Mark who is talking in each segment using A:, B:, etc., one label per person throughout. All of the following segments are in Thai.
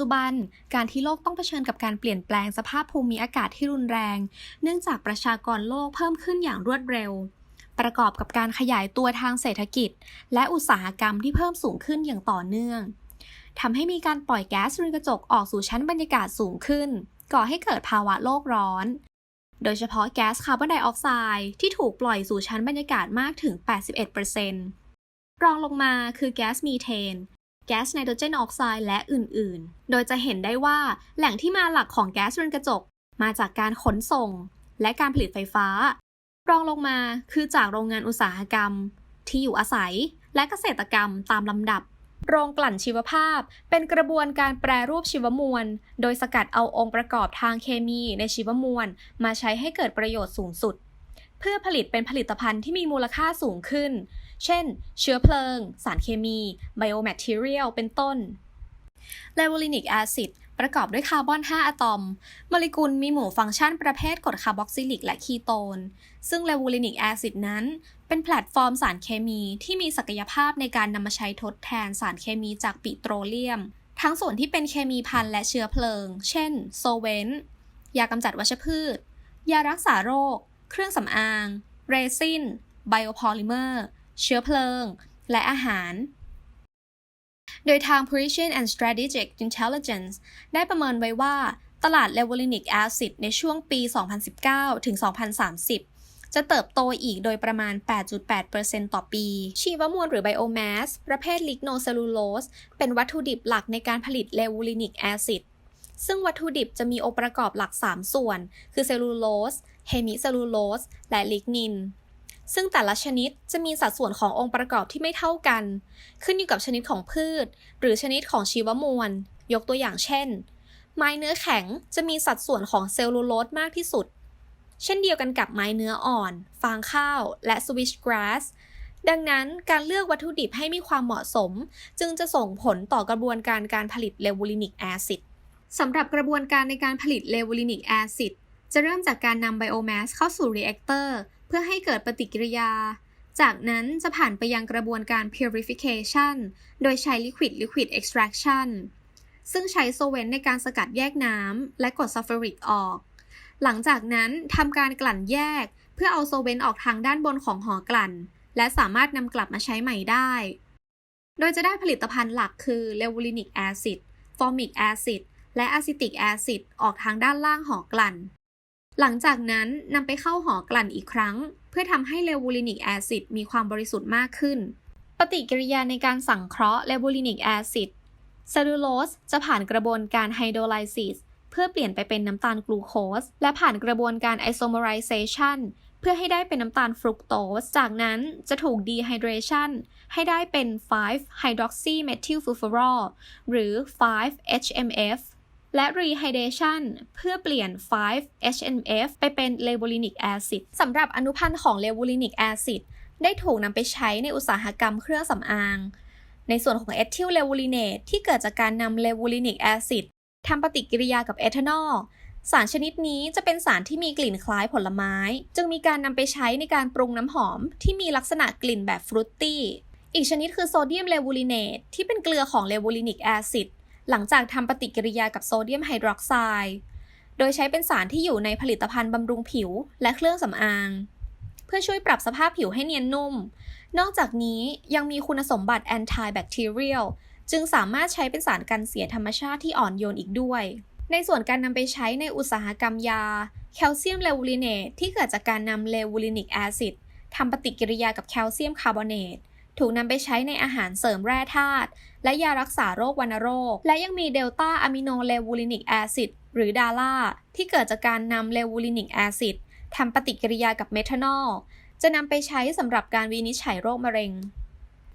A: จุบัน การที่โลกต้องเผชิญกับการเปลี่ยนแปลงสภาพภูมิอากาศที่รุนแรง เนื่องจากประชากรโลกเพิ่มขึ้นอย่างรวดเร็ว ประกอบกับการขยายตัวทางเศรษฐกิจ และอุตสาหกรรมที่เพิ่มสูงขึ้นอย่างต่อเนื่องทำให้มีการปล่อยแก๊สเรือนกระจกออกสู่ชั้นบรรยากาศสูงขึ้น ก่อให้เกิดภาวะโลกร้อน โดยเฉพาะแก๊สคาร์บอนไดออกไซด์ที่ถูกปล่อยสู่ชั้นบรรยากาศมากถึง 81%รองลงมาคือแก๊สมีเทน แก๊สไนโตรเจนออกไซด์และอื่นๆ โดยจะเห็นได้ว่าแหล่งที่มาหลักของแก๊สเรือนกระจก มาจากการขนส่ง และการผลิตไฟฟ้า รองลงมาคือจากโรงงานอุตสาหกรรม ที่อยู่อาศัยและเกษตรกรรมตามลำดับ โรงกลั่นชีวภาพ เป็นกระบวนการแปรรูปชีวมวล โดยสกัดเอาองค์ประกอบทางเคมีในชีวมวล มาใช้ให้เกิดประโยชน์สูงสุด เพื่อผลิตเป็นผลิตภัณฑ์ที่มีมูลค่าสูงขึ้น เช่น เชื้อเพลิง สารเคมีไบโอแมทเทียลเป็นต้นเลวูลินิกแอซิดประกอบด้วยคาร์บอน 5 อะตอม โมเลกุลมีหมู่ฟังก์ชันประเภทกรดคาร์บอกซิลิกและคีโตน ซึ่งเลวูลินิกแอซิดนั้น เป็นแพลตฟอร์มสารเคมีที่มีศักยภาพในการนำมาใช้ทดแทนสารเคมีจากปิโตรเลียม ทั้งส่วนที่เป็นเคมีพันและเชื้อเพลิง เช่น โซเวนต์ยากำจัดวัชพืช ยารักษาโรค เครื่องสำอาง เรซิน ไบโอพอลิเมอร์ เชื้อเพลิง และอาหาร โดยทาง Precision and Strategic Intelligence ได้ประเมินไว้ว่าตลาดเลว o ลินิกแอซิดในช่วงปี 2019 ถึง 2030 จะเติบโตอีกโดยประมาณ 8.8%ต่อปี ชีวมวลหรือไบโอแมส ประเภทลิกโนเซลลูโลส เป็นวัตถุดิบหลักในการผลิตเลว o ลินิกแอซิดซึ่งวัตถุดิบจะมีองค์ประกอบหลัก 3 ส่วน คือเซลลูโลส เฮมิเซลลูโลส และลิกนิน ซึ่งแต่ละชนิดจะมีสัดส่วนขององค์ประกอบที่ไม่เท่ากัน ขึ้นอยู่กับชนิดของพืช หรือชนิดของชีวมวล ยกตัวอย่างเช่น ไม้เนื้อแข็งจะมีสัดส่วนของเซลลูโลสมากที่สุด เช่นเดียวกันกับไม้เนื้ออ่อน ฟางข้าว และสวิชกราสดังนั้นการเลือกวัตถุดิบให้มีความเหมาะสม จึงจะส่งผลต่อกระบวนการการผลิตเลวูลินิกแอซิดสำหรับกระบวนการในการผลิตเลวูลินิกแอซิด จะเริ่มจากการนำไบโอแมสเข้าสู่รีแอคเตอร์เพื่อให้เกิดปฏิกิริยา จากนั้นจะผ่านไปยังกระบวนการ purification โดยใช้ liquid liquid extraction ซึ่งใช้โซเวนในการสกัดแยกน้ำและกรดซัลฟูริกออก หลังจากนั้นทำการกลั่นแยก เพื่อเอาโซเวนออกทางด้านบนของหอกลั่น และสามารถนำกลับมาใช้ใหม่ได้ โดยจะได้ผลิตภัณฑ์หลักคือเลวูลินิกแอซิดฟอร์มิกแอซิดและอะซิติกแอซิดออกทางด้านล่างหอกลั่น หลังจากนั้นนำไปเข้าหอกลั่นอีกครั้ง เพื่อทำให้เลวูลินิกแอซิดมีความบริสุทธิ์มากขึ้น ปฏิกิริยาในการสังเคราะห์เลวูลินิกแอซิดเซลลูโลสจะผ่านกระบวนการไฮโดรไลซิสเพื่อเปลี่ยนไปเป็นน้ำตาลกลูโคส และผ่านกระบวนการไอโซเมอไรเซชันเพื่อให้ได้เป็นน้ำตาลฟรุกโตส จากนั้นจะถูกดีไฮเดรชันให้ได้เป็น 5-hydroxymethylfurfural หรือ 5-HMF และ rehydration เพื่อเปลี่ยน 5-HMF ไปเป็น levulinic acid สำหรับอนุพันธ์ของ levulinic acid ได้ถูกนำไปใช้ในอุตสาหกรรมเครื่องสำอาง ในส่วนของเอทิลเลวูลิเนตที่เกิดจากการนำเลวูลินิกแอซิดทำปฏิกิริยากับเอทานอล สารชนิดนี้จะเป็นสารที่มีกลิ่นคล้ายผลไม้ จึงมีการนำไปใช้ในการปรุงน้ำหอมที่มีลักษณะกลิ่นแบบฟรุตตี้ อีกชนิดคือโซเดียมเลวูลิเนตที่เป็นเกลือของเลวูลินิกแอซิด หลังจากทำปฏิกิริยากับโซเดียมไฮดรอกไซด์โดยใช้เป็นสารที่อยู่ในผลิตภัณฑ์บำรุงผิวและเครื่องสำอาง เพื่อช่วยปรับสภาพผิวให้เนียนนุ่ม นอกจากนี้ยังมีคุณสมบัติ antibacterial จึงสามารถใช้เป็นสารกันเสียธรรมชาติที่อ่อนโยนอีกด้วย ในส่วนการนำไปใช้ในอุตสาหกรรมยา แคลเซียมเลวูลิเนตที่เกิดจากการนำเลวูลินิกแอซิดทำปฏิกิริยากับแคลเซียมคาร์บอเนต ถูกนำไปใช้ในอาหารเสริมแร่ธาตุและยารักษาโรควัณโรค และยังมีเดลต้าอะมิโนเลวูลินิกแอซิดหรือดาล่าที่เกิดจากการนำเลวูลินิกแอซิดทำปฏิกิริยากับเมทานอล จะนำไปใช้สำหรับการวินิจฉัยโรคมะเร็ง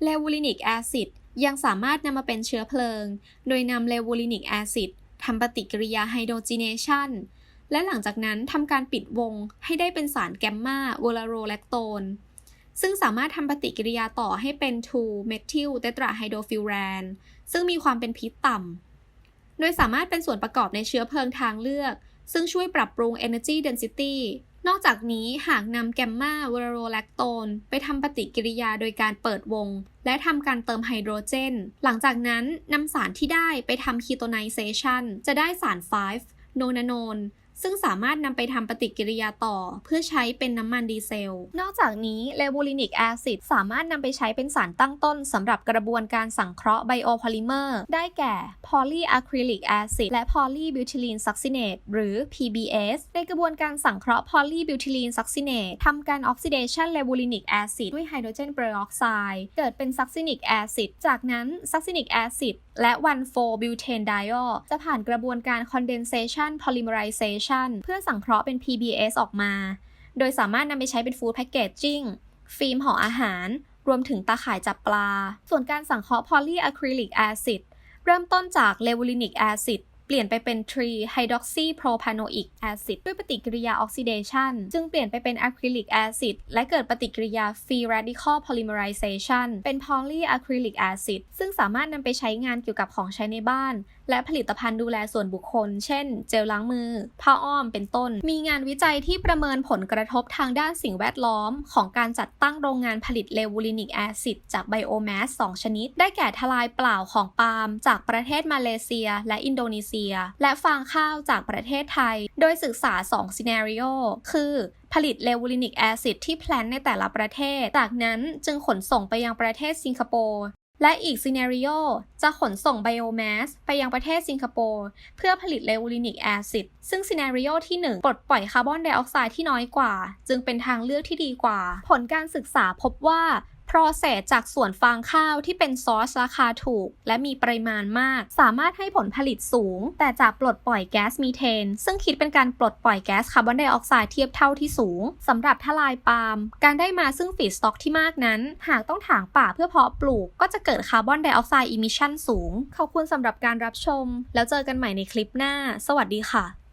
A: เลวูลินิกแอซิดยังสามารถนำมาเป็นเชื้อเพลิง โดยนำเลวูลินิกแอซิดทำปฏิกิริยาไฮโดรจีเนชันและหลังจากนั้นทำการปิดวงให้ได้เป็นสารแกมมาวอลาโรแลคโตน ซึ่งสามารถทำปฏิกิริยาต่อให้เป็น 2-methyl tetrahydrofuran ซึ่งมีความเป็นพิษต่ำ โดยสามารถเป็นส่วนประกอบในเชื้อเพลิงทางเลือก ซึ่งช่วยปรับปรุง energy density นอกจากนี้หากนำแกมมาเวอโรแลคโตนไปทำปฏิกิริยาโดยการเปิดวง และทำการเติมไฮโดรเจน หลังจากนั้นนำสารที่ได้ไปทำคีโตไนเซชันจะได้สาร 5 โนนาโนน ซึ่งสามารถนำไปทำปฏิกิริยาต่อ เพื่อใช้เป็นน้ำมันดีเซล นอกจากนี้เลบูลินิกแอซิดสามารถนำไปใช้เป็นสารตั้งต้นสำหรับกระบวนการสังเคราะห์ไบโอพอลิเมอร์ ได้แก่พอลีอะคริลิกแอซิดและพอลีบิวทิลีนซักซิเนตหรือ PBS ในกระบวนการสังเคราะห์พอลีบิวทิลีนซักซิเนตทำการออกซิเดชันเลบูลินิกแอซิดด้วยไฮโดรเจนเปอร์ออกไซด์เกิดเป็นซักซินิกแอซิดจากนั้นซักซินิกแอซิด และ 1,4บิวเทนไดออจะผ่านกระบวนการ condensation polymerization เพื่อสังเคราะห์เป็น PBS ออกมา โดยสามารถนำไปใช้เป็นฟู้ดแพคเกจจิ้งฟิล์มห่ออาหาร รวมถึงตาข่ายจับปลา ส่วนการสังเคราะห์ polyacrylic acid เริ่มต้นจาก levulinic acid เปลี่ยนไปเป็น 3-hydroxypropanoic acid ด้วยปฏิกิริยาออกซิเดชันจึงเปลี่ยนไปเป็น acrylic acid และเกิดปฏิกิริยา free radical polymerization เป็น polyacrylic acid ซึ่งสามารถนำไปใช้งานเกี่ยวกับของใช้ในบ้าน และผลิตภัณฑ์ดูแลส่วนบุคคล เช่น เจลล้างมือ ผ้าอ้อม เป็นต้น มีงานวิจัยที่ประเมินผลกระทบทางด้านสิ่งแวดล้อม ของการจัดตั้งโรงงานผลิตเลวูลินิกแอซิดจากไบโอแมส2ชนิด ได้แก่ทลายเปล่าของปาล์มจากประเทศมาเลเซีย และอินโดนีเซีย และฟางข้าวจากประเทศไทย โดยศึกษา2ซีนารีโอคือผลิตเลวูลินิกแอซิดที่แพลนในแต่ละประเทศ จากนั้นจึงขนส่งไปยังประเทศสิงคโปร์ และอีกซีเนริโอจะขนส่งไบโอแมสไปยังประเทศสิงคโปร์ เพื่อผลิตเลวูลินิกแอซิดซึ่งซีเนริโอที่ 1 ปลดปล่อยคาร์บอนไดออกไซด์ที่น้อยกว่า จึงเป็นทางเลือกที่ดีกว่า ผลการศึกษาพบว่า process จากส่วนฟางข้าวที่เป็นซอสราคาถูก และมีปริมาณมาก สามารถให้ผลผลิตสูง แต่จะปลดปล่อยแก๊สมีเทน ซึ่งคิดเป็นการปลดปล่อยแก๊สคาร์บอนไดออกไซด์เทียบเท่าที่สูงสำหรับทลายปาล์มการได้มาซึ่งฟีดสต็อกที่มากนั้น หากต้องถางป่าเพื่อเพาะปลูก ก็จะเกิดคาร์บอนไดออกไซด์อิมิชันสูงขอบคุณสำหรับการรับชม แล้วเจอกันใหม่ในคลิปหน้า สวัสดีค่ะ